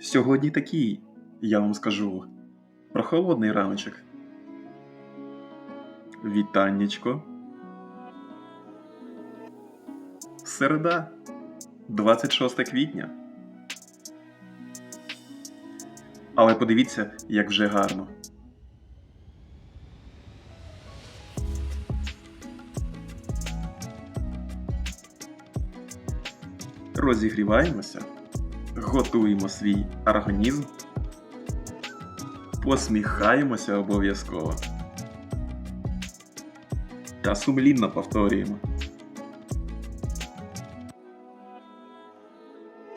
Сьогодні такий, я вам скажу, прохолодний раночок. Вітаннячко. Середа, 26 квітня. Але подивіться, як вже гарно. Розігріваємося, готуємо свій організм, посміхаємося обов'язково та сумлінно повторюємо.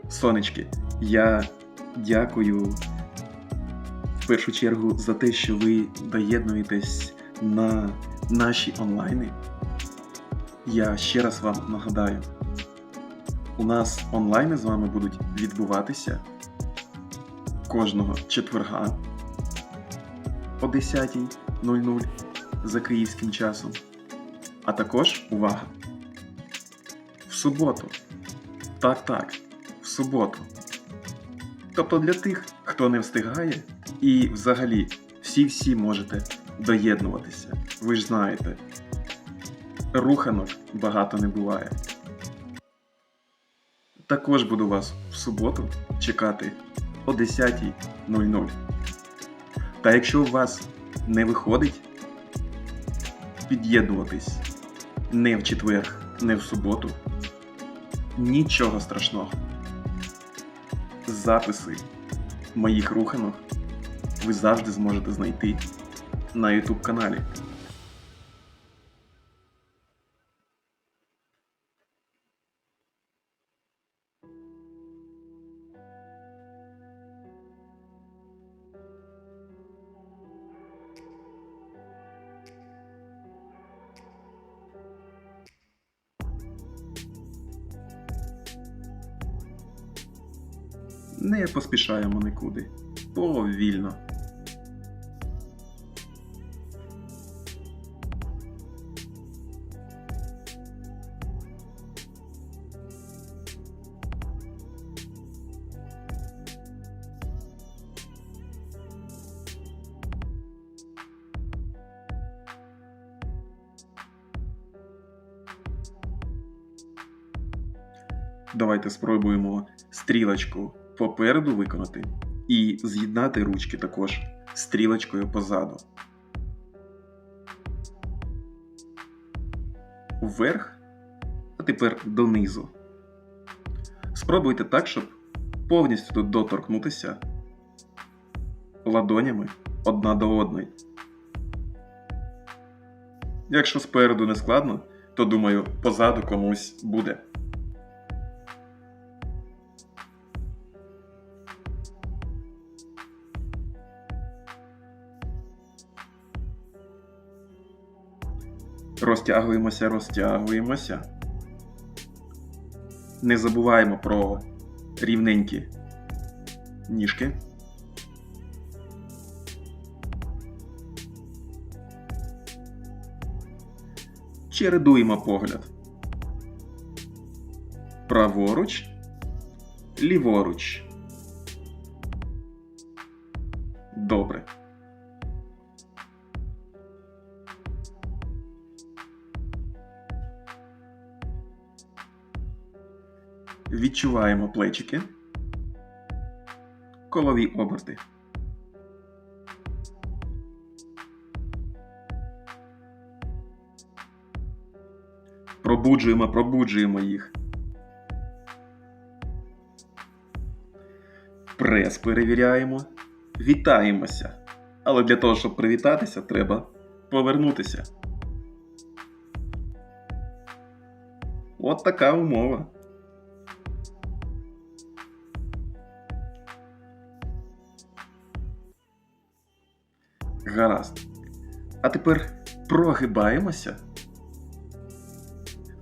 Сонечки, я дякую в першу чергу за те, що ви доєднуєтесь на наші онлайни. Я ще раз вам нагадаю, у нас онлайни з вами будуть відбуватися кожного четверга о 10.00 за київським часом. А також увага! В суботу. Так, так, в суботу. Тобто для тих, хто не встигає, і взагалі всі-всі можете доєднуватися. Ви ж знаєте, руханок багато не буває. Також буду вас в суботу чекати о 10.00. Та якщо у вас не виходить під'єднуватись не в четвер, не в суботу, нічого страшного. Записи моїх руханок ви завжди зможете знайти на YouTube каналі. Не поспішаємо нікуди. Повільно. Давайте спробуємо стрілочку попереду виконати і з'єднати ручки також стрілочкою позаду. Вверх, а тепер донизу. Спробуйте так, щоб повністю тут доторкнутися ладонями одна до одної. Якщо спереду не складно, то думаю, позаду комусь буде. Розтягуємося, розтягуємося. Не забуваємо про рівненькі ніжки. Чередуємо погляд. Праворуч, ліворуч. Відчуваємо плечики, колові оберти. Пробуджуємо, пробуджуємо їх. Прес перевіряємо. Вітаємося. Але для того, щоб привітатися, треба повернутися. От така умова. Гаразд. А тепер прогибаємося.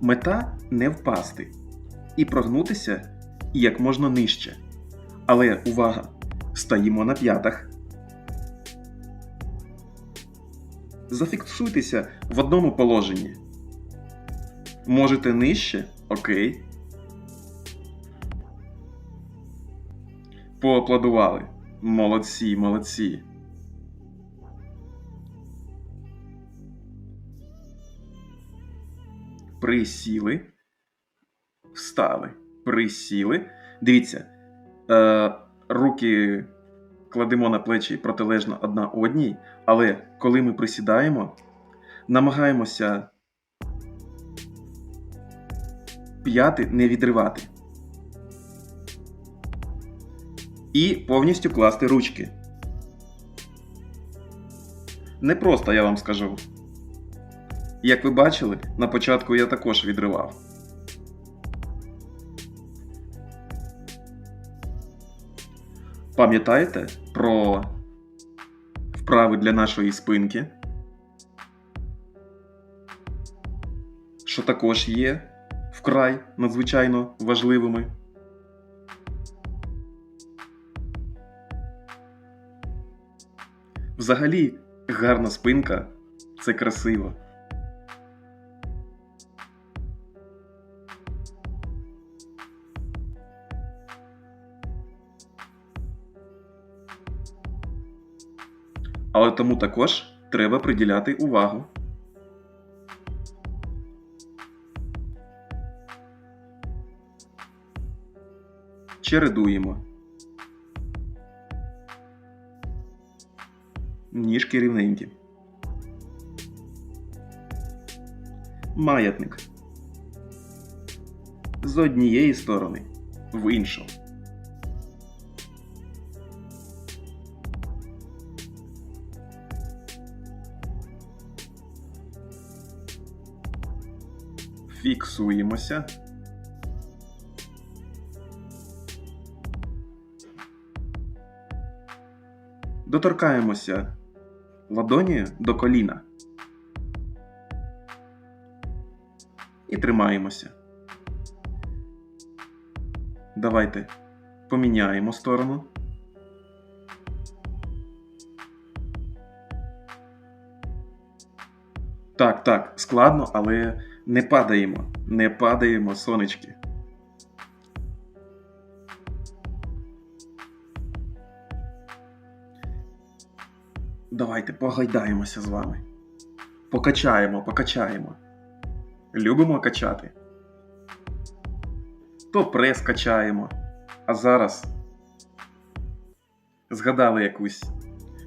Мета не впасти і прогнутися як можна нижче. Але увага! Стоїмо на п'ятах. Зафіксуйтеся в одному положенні. Можете нижче? Окей. Поаплодували. Молодці, молодці. Присіли. Встали. Присіли. Дивіться. Е, руки кладемо на плечі протилежно одна одній, але коли ми присідаємо, намагаємося п'яти не відривати. І повністю класти ручки. Не просто я вам скажу. Як ви бачили, на початку я також відривав. Пам'ятаєте про вправи для нашої спинки? Що також є вкрай надзвичайно важливими. Взагалі, гарна спинка це красиво. Але тому також треба приділяти увагу. Чередуємо. Ніжки рівненькі. Маятник. З однієї сторони в іншу. Фіксуємося. Доторкаємося ладоні до коліна. І тримаємося. Давайте поміняємо сторону. Так, так, складно, але не падаємо. Не падаємо, сонечки. Давайте погайдаємося з вами. Покачаємо, покачаємо. Любимо качати. То прес качаємо. А зараз згадали якусь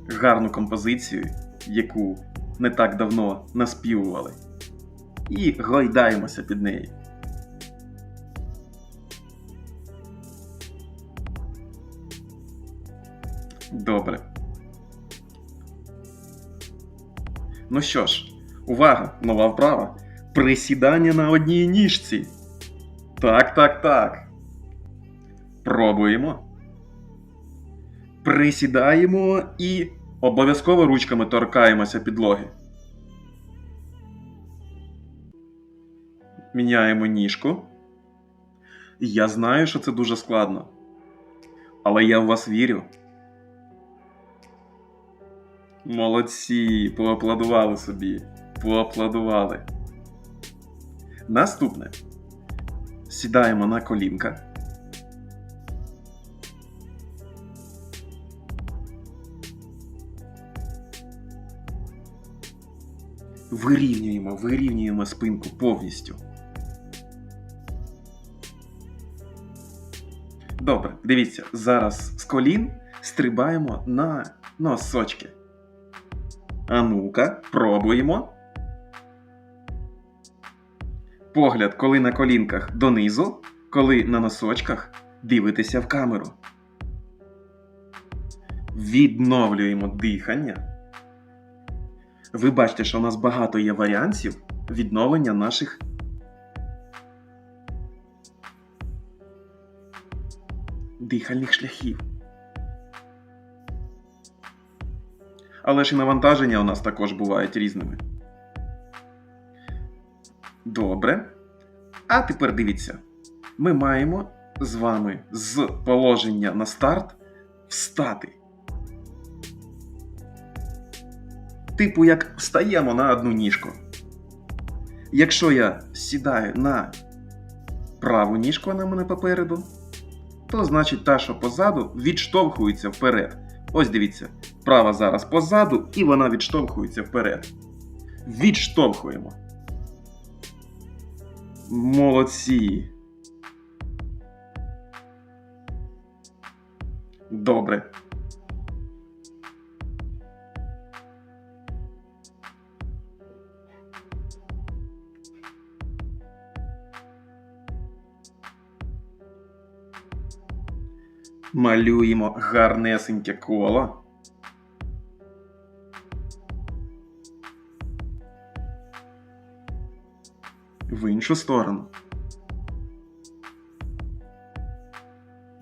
гарну композицію, яку не так давно наспівували. І гойдаємося під неї. Добре. Ну що ж, увага, нова вправа. Присідання на одній ніжці. Так, так, так. Пробуємо. Присідаємо і обов'язково ручками торкаємося підлоги. Міняємо ніжку. Я знаю, що це дуже складно. Але я в вас вірю. Молодці, поаплодували собі. Поаплодували. Наступне. Сідаємо на колінка. Вирівнюємо, вирівнюємо спинку повністю. Добре, дивіться, зараз з колін стрибаємо на носочки. А ну-ка, пробуємо. Погляд, коли на колінках донизу, коли на носочках дивитеся в камеру. Відновлюємо дихання. Ви бачите, що у нас багато є варіантів відновлення наших дихальних шляхів. Але ж і навантаження у нас також бувають різними. Добре. А тепер дивіться. Ми маємо з вами з положення на старт встати. Типу, як встаємо на одну ніжку. Якщо я сідаю на праву ніжку, вона мене попереду, то значить та, що позаду, відштовхується вперед. Ось дивіться, права зараз позаду, і вона відштовхується вперед. Відштовхуємо. Молодці. Добре. Малюємо гарнесеньке коло. В іншу сторону.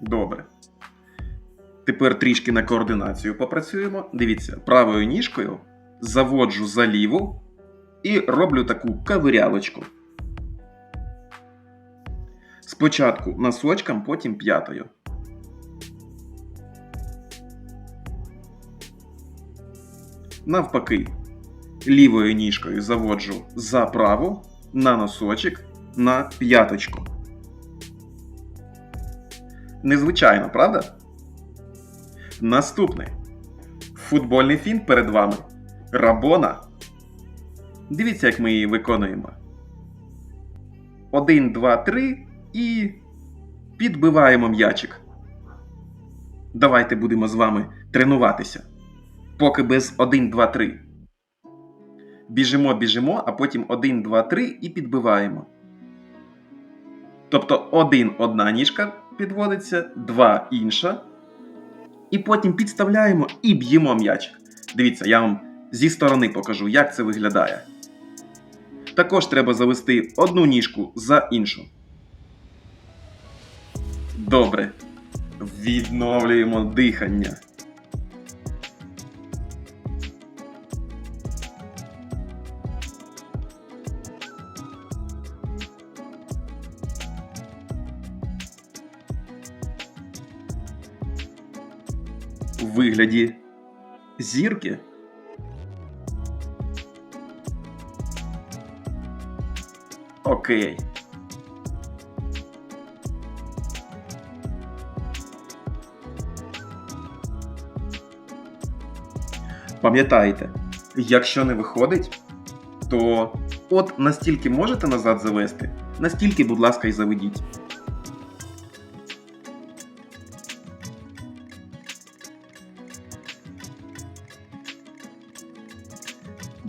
Добре. Тепер трішки на координацію попрацюємо. Дивіться, правою ніжкою заводжу за ліву і роблю таку кавирялочку. Спочатку носочком, потім п'ятою. Навпаки, лівою ніжкою заводжу за праву на носочок на п'яточку. Незвичайно, правда? Наступний. Футбольний фінт перед вами. Рабона. Дивіться, як ми її виконуємо. Один, два, три і підбиваємо м'ячик. Давайте будемо з вами тренуватися. Поки без 1, 2, 3. Біжимо, біжимо, а потім 1, 2, 3 і підбиваємо. Тобто 1 одна ніжка підводиться, 2 інша. І потім підставляємо і б'ємо м'яч. Дивіться, я вам зі сторони покажу, як це виглядає. Також треба завести одну ніжку за іншу. Добре. Відновлюємо дихання. У вигляді зірки. Окей. Пам'ятайте, якщо не виходить, то от настільки можете назад завести, настільки, будь ласка, і заведіть.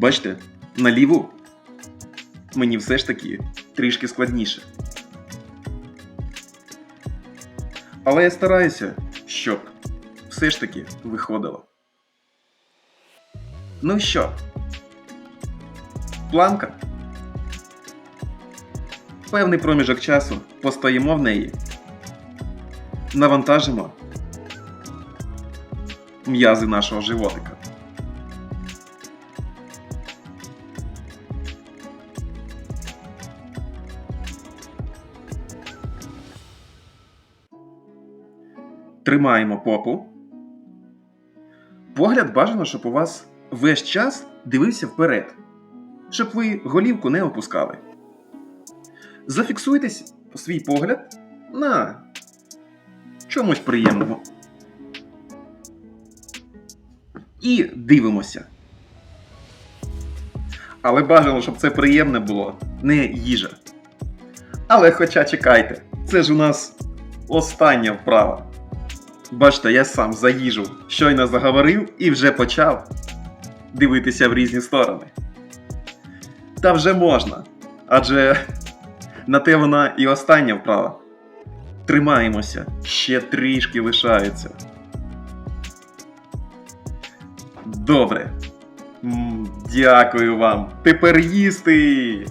Бачите, на ліву мені все ж таки трішки складніше. Але я стараюся, щоб все ж таки виходило. Ну що? Планка. Певний проміжок часу постоїмо в неї. Навантажимо м'язи нашого животика. Тримаємо попу. Погляд бажано, щоб у вас весь час дивився вперед, щоб ви голівку не опускали. Зафіксуйтесь свій погляд на чомусь приємному. І дивимося. Але бажано, щоб це приємне було, не їжа. Але хоча чекайте, це ж у нас остання вправа. Бачите, я сам за їжу щойно заговорив і вже почав дивитися в різні сторони. Та вже можна. Адже на те вона і остання вправа. Тримаємося, ще трішки лишається. Добре. Дякую вам. Тепер їсти.